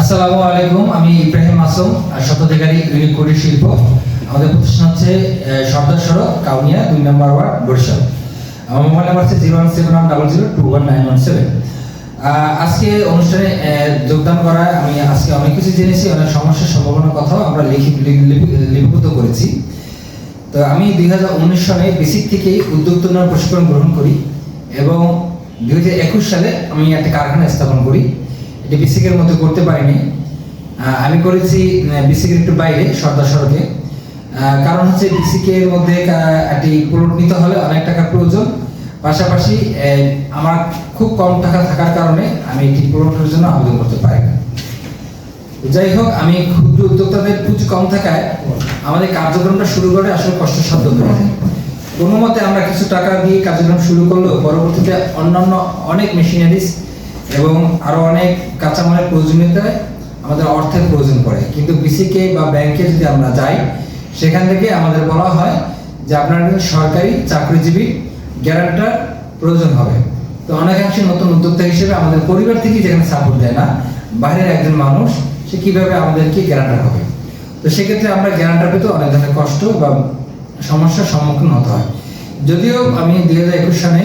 আসসালামু আলাইকুম, আমি ইব্রাহিম মাসুম শতাধিকারী ইউনিক কুটির শিল্প। আমাদের প্রতিষ্ঠান হচ্ছে সর্দার সড়ক, কাউনিয়া, দুই নম্বর ওয়ার্ড, বরিশাল। আমার মোবাইল নাম্বার হচ্ছে zero one seven one double zero two one nine one seven. আজকে অনুষ্ঠানে যোগদান করা, আমি আজকে অনেক কিছু জেনেছি, অনেক সমস্যার সম্ভাবনার কথাও আমরা লিখি লিপিবদ্ধ করেছি। তো আমি দুই হাজার উনিশ সালে বেসিক থেকেই উদ্যোক্তা প্রশিক্ষণ গ্রহণ করি এবং দুই হাজার একুশ সালে আমি একটা কারখানা স্থাপন করি। এটি বেসিকের মধ্যে করতে পারিনি। আমি করেছি বেসিকের একটু বাইরে, সর্দার সড়কে। কারণ হচ্ছে বেসিকের মধ্যে একটি প্লট নিতে হলে অনেক টাকার প্রয়োজন। পাশাপাশি আমার খুব কম টাকা থাকার কারণে আমি একটি প্লটের জন্য আবেদন করতে পারি যাই হোক, আমি ক্ষুদ্র উদ্যোক্তাদের পুঁজি কম থাকায় আমাদের কার্যক্রমটা শুরু করে আসলে কষ্টসাধ্য যায় কোনো মতে আমরা কিছু টাকা দিয়ে কার্যক্রম শুরু করলেও পরবর্তীতে অন্যান্য অনেক মেশিনারিজ এবং আরও অনেক কাঁচামালের প্রয়োজনীয়তায় আমাদের অর্থের প্রয়োজন পড়ে। কিন্তু বিসিকে বা ব্যাংকে যদি আমরা যাই, সেখান থেকে আমাদের বলা হয় যে আপনার সরকারি চাকরিজীবী গ্যারান্টার প্রয়োজন হবে। তো অনেকাংশে নতুন উদ্যোক্তা হিসেবে আমাদের পরিবার থেকে যেখানে সাপোর্ট দেয় না। বাইরের একজন মানুষ, সে কীভাবে আমাদেরকে গ্যারান্টার হবে? তো সেক্ষেত্রে আমরা গ্যারান্টার পেতে অনেক ধরনের কষ্ট বা সমস্যার সম্মুখীন হতে হয়। যদিও আমি দুই হাজার একুশ সালে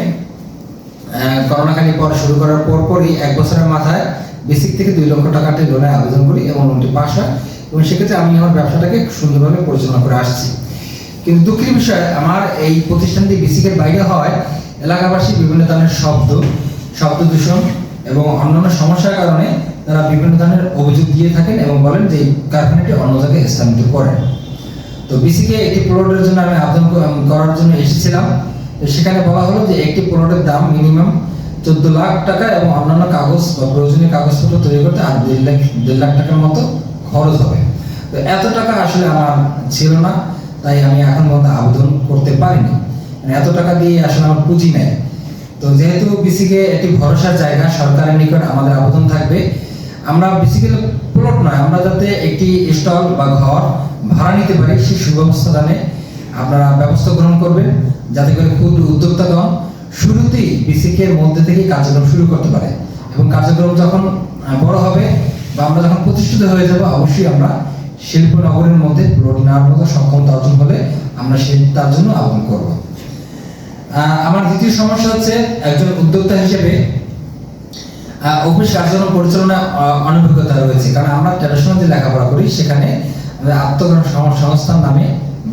করোনাকালীন পর শুরু করার পর পরই এক বছরের মাথায় বেসিক থেকে দুই লক্ষ টাকাতে লোনের আবেদন করি এবং লোনটি পাস হয়। এবং সেক্ষেত্রে আমি আমার ব্যবসাটাকে সুন্দরভাবে পরিচালনা করে আসছি। কিন্তু দুঃখের বিষয়, আমার এই প্রতিষ্ঠানটি বেসিকের বাইরে হওয়ায় এলাকাবাসী বিভিন্ন ধরনের শব্দ শব্দ দূষণ এবং অন্যান্য সমস্যার কারণে তারা বিভিন্ন ধরনের অভিযোগ দিয়ে থাকেন এবং বলেন যে কারখানাটি অন্য জায়গায় স্থানান্তর করেন। তো বিসিকে এটি প্লটের জন্য আমি আবেদন করার জন্য এসেছিলাম। সেখানে বলা হলো যে একটি প্লটের দাম মিনিমাম চোদ্দ লাখ টাকা এবং অন্যান্য কাগজ বা প্রয়োজনীয় কাগজপত্র তৈরি করতে আর দেড় লাখ দেড় লাখ টাকার মতো খরচ হবে। তো এত টাকা আসলে আমার ছিল না, তাই আমি এখন পর্যন্ত আবেদন করতে পারিনি। মানে এত টাকা দিয়ে আসলে আমার পুঁজি নেই। তো যেহেতু বিসিকে একটি ভরসার জায়গা সরকারের নিকট আমাদের আবেদন থাকবে, আমরা বেসিক্যালি প্লট নয়, আমরা যাতে একটি স্টল বা ঘর ভাড়া নিতে পারি, সেই সুব্যবস্থা দানে আপনারা ব্যবস্থা গ্রহণ করবেন। যাতে করে ক্ষুদ্র উদ্যোক্তাগণ শুরুতেই বিসিকে মধ্যে থেকে কার্যক্রম শুরু করতে পারে। এবং কার্যক্রম যখন বড় হবে বা আমরা যখন প্রতিষ্ঠিত হয়ে যাব, অবশ্যই আমরা শিল্প নগরের মধ্যে প্লট নেওয়ার মতো সক্ষমতা অর্জন হলে আমরা সে, তার জন্য আহ্বান করব। আমার দ্বিতীয় সমস্যা হচ্ছে একজন উদ্যোক্তা হিসেবে অফিস কার্যক্রম পরিচালনা অনভিজ্ঞতা রয়েছে। কারণ আমরা ট্রেডিশনাল যে লেখাপড়া করি, সেখানে আত্মগ্রহণ সংস্থার নামে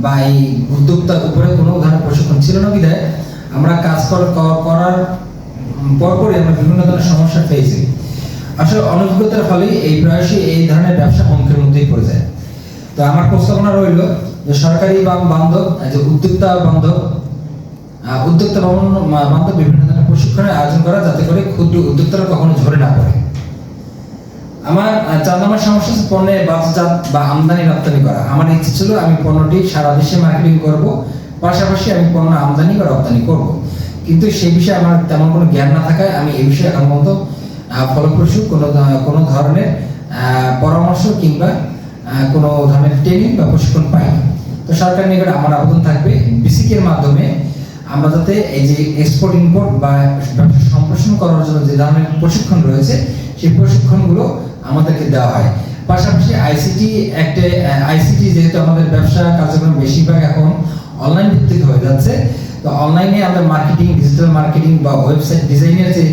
বা এই উদ্যোক্তার উপরে কোনো ধরনের প্রশিক্ষণ ছিল না বিধায় আমরা কাজ করার পরপরই আমরা বিভিন্ন ধরনের সমস্যা পেয়েছি আসলে অনভিজ্ঞতার ফলে এই প্রায়শই এই ধরনের ব্যবসা হুমকির মধ্যেই পড়ে যায়। তো আমার প্রস্তাবনা রইল যে সরকারি বান্ধব যে উদ্যোক্তা বান্ধব উদ্যোক্তা বান্ধব বিভিন্ন ধরনের প্রশিক্ষণের আয়োজন করা যাতে করে ক্ষুদ্র উদ্যোক্তারা কখনো ঝরে আমার চার নম্বর সমস্যা হচ্ছে পণ্যের বাজারজাত বা আমদানি রপ্তানি করা। আমার ইচ্ছে ছিল আমি পণ্যটি সারা দেশে মার্কেটিং করব, পাশাপাশি আমি পণ্য আমদানি বা রপ্তানি করব। কিন্তু সেই বিষয়ে আমার তেমন কোনো জ্ঞান না থাকায় আমি এই বিষয়ে এখন পর্যন্ত ফলপ্রসূ কোনো কোনো ধরনের পরামর্শ কিংবা কোনো ধরনের ট্রেনিং বা প্রশিক্ষণ পাইনি। তো সরকার নিকট আমার আবেদন থাকবে বিসিকের মাধ্যমে আমরা যাতে এই যে এক্সপোর্ট ইম্পোর্ট বা সম্প্রসারণ করার জন্য যে ধরনের প্রশিক্ষণ রয়েছে, সেই প্রশিক্ষণগুলো আমাদেরকে দেওয়া হয়। পাশাপাশি আইসিটি একটা আইসিটি যেহেতু আমাদের ব্যবসা কার্যক্রম বেশিরভাগ এখন অনলাইন ভিত্তিক হয়ে যাচ্ছে, তো অনলাইনে আমরা মার্কেটিং ডিজিটাল মার্কেটিং বা ওয়েবসাইট ডিজাইনের যে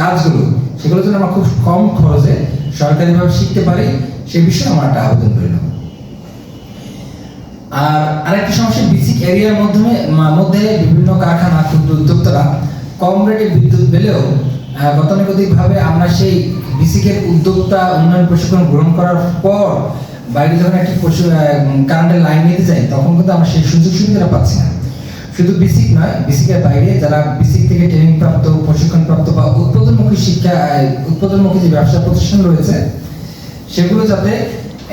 কাজগুলো সেগুলো যেন আমরা খুব কম খরচে সরকারিভাবে শিখতে পারি, সে বিষয়ে আমার একটা আবেদন রইল আর আরেকটা সমস্যা বেসিক এরিয়ার মাধ্যমে মধ্যে বিভিন্ন কারখানা, ক্ষুদ্র উদ্যোক্তারা কম রেটে বিদ্যুৎ পেলেও গতানুগতিকভাবে আমরা সেই বিসিকের উদ্যোক্তা উন্নয়ন প্রশিক্ষণ গ্রহণ করার পর বাইরে যখন একটি কারেন্টের লাইন নিতে যাই তখন কিন্তু আমরা সেই সুযোগ সুবিধাটা পাচ্ছি না। শুধু বিসিক নয়, বিসিকের বাইরে যারা বিসিক থেকে ট্রেনিং প্রাপ্ত, প্রশিক্ষণ প্রাপ্ত বা উৎপাদনমুখী শিক্ষা উৎপাদনমুখী যে ব্যবসা প্রতিষ্ঠান রয়েছে, সেগুলো যাতে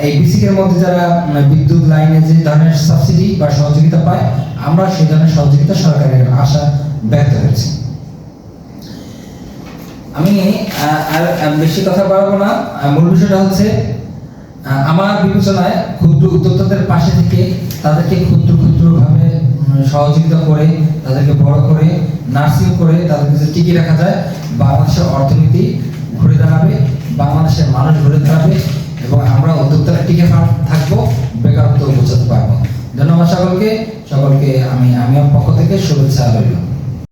এই বিসিকের মধ্যে যারা বিদ্যুৎ লাইনে যে ধরনের সাবসিডি বা সহযোগিতা পায়, আমরা সেই ধরনের সহযোগিতা সরকারের আশা ব্যক্ত হয়েছে আমি আর বেশি কথা বাড়াবো না। মূল বিষয়টা হচ্ছে আমার বিবেচনায় ক্ষুদ্র উদ্যোক্তাদের পাশে থেকে তাদেরকে ক্ষুদ্র ক্ষুদ্র ভাবে সহযোগিতা করে, তাদেরকে বড় করে, নার্সিং করে তাদেরকে যে টিকিয়ে রাখা যায়। বাংলাদেশের অর্থনীতি ঘুরে দাঁড়াবে, বাংলাদেশের মানুষ ঘুরে দাঁড়াবে, এবং আমরা উদ্যোক্তারা টিকে থাকব, বেকারত্ব বোঝাতে পারব। ধন্যবাদ সকলকে। সকলকে আমি আমি আমার পক্ষ থেকে শুভেচ্ছা রইল।